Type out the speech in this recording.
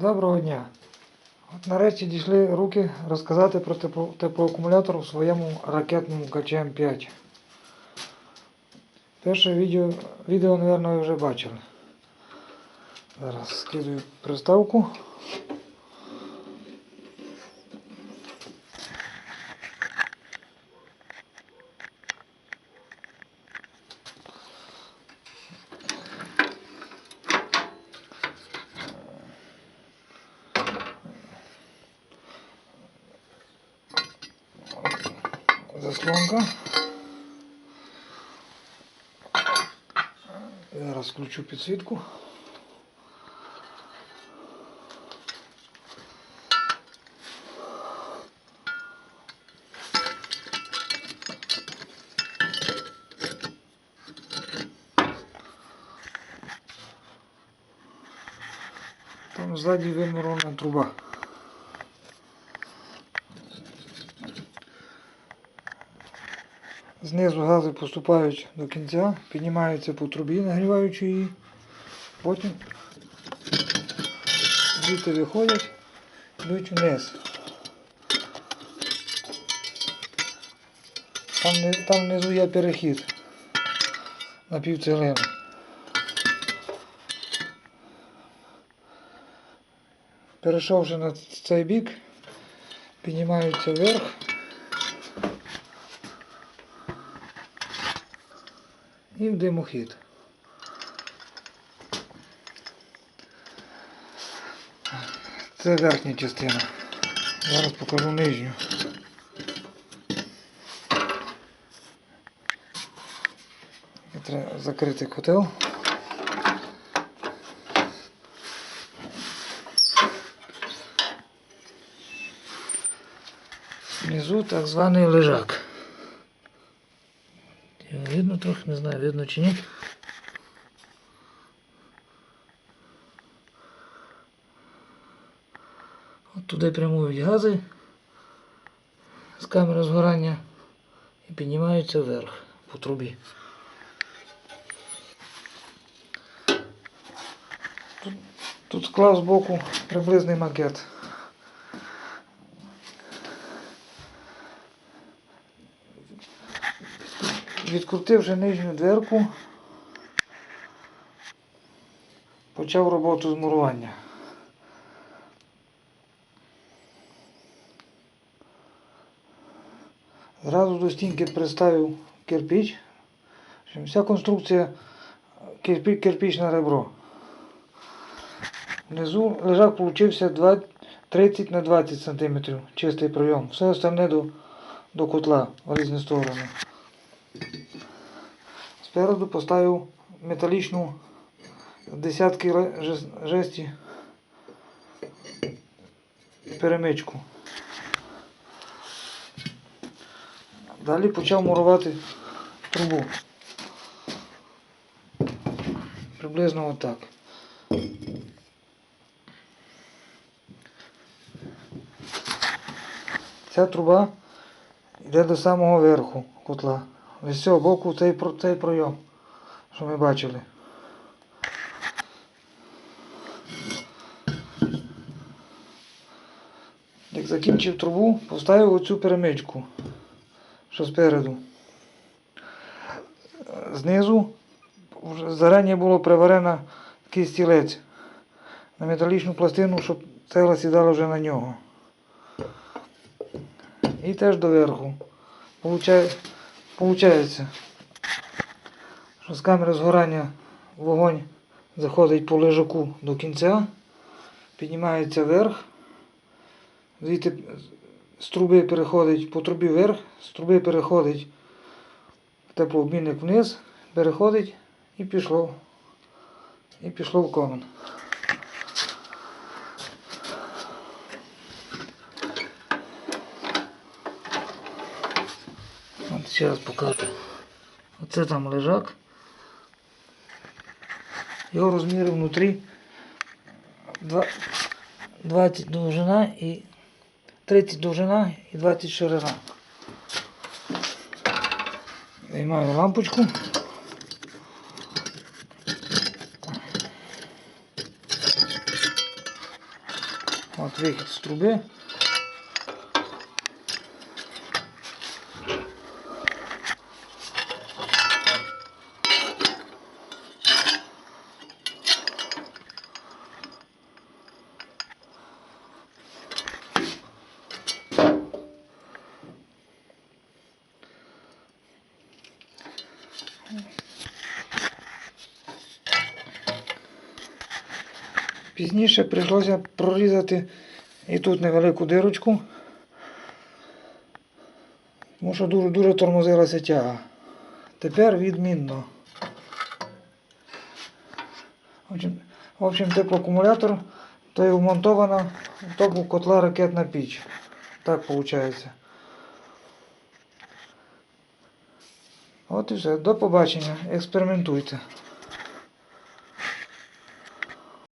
Доброго дня! От нарешті дійшли руки розказати про теплоакумулятор у своєму ракетному КЧМ-5. Перше відео, відео, мабуть, ви вже бачили. Зараз скидаю приставку. Заслонка. Зараз включу підсвітку. Там ззаді вимурована труба. Знизу гази поступають до кінця, піднімаються по трубі, нагріваючи її. Потім звідти виходять, йдуть вниз. Там, там внизу є перехід на півцилини. Перейшовши на цей бік, піднімаються вверх. І в димохід. Це верхня частина. Зараз покажу нижню. І Треба закрити котел. Внизу так званий лежак. Видно трохи, не знаю, видно чи ні. От туди прямують гази з камери згорання і піднімаються вверх по трубі. Тут, тут склав збоку приблизний макет. Відкрутивши нижню дверку, почав роботу з мурування. Зразу до стінки приставив кирпич. В Вся конструкція кирпі- кирпичне ребро. Внизу лежак получився 30 на 20 см чистий пройом. Все остальне до, до котла в різні сторони. Спереду поставив металічну десятки жесті перемичку. Далі почав мурувати трубу. Приблизно отак. Ця труба йде до самого верху котла. З цього боку цей, цей пройом, що ми бачили. Як закінчив трубу, поставив оцю перемичку, що спереду. Знизу зарані було приварено такий стілець на металічну пластину, щоб цегла сідала вже на нього. І теж доверху. Получає, получається, що з камери згорання вогонь заходить по лежаку до кінця, піднімається вверх, звідти з труби переходить по трубі вверх, з труби переходить в теплообмінник вниз, переходить і пішло. І пішло в комен. От ще раз покажу. Оце там лежак. Його розміри внутрі два- 20 довжина і 30 довжина і 20 ширина. Виймаю лампочку. От вихід з труби. Пізніше прийшлося прорізати і тут невелику дирочку, тому що дуже, дуже тормозилася тяга. Тепер відмінно. В общем, теплоакумулятор то є вмонтована в топу котла ракетна піч. Так виходить. От і все. До побачення. Експериментуйте.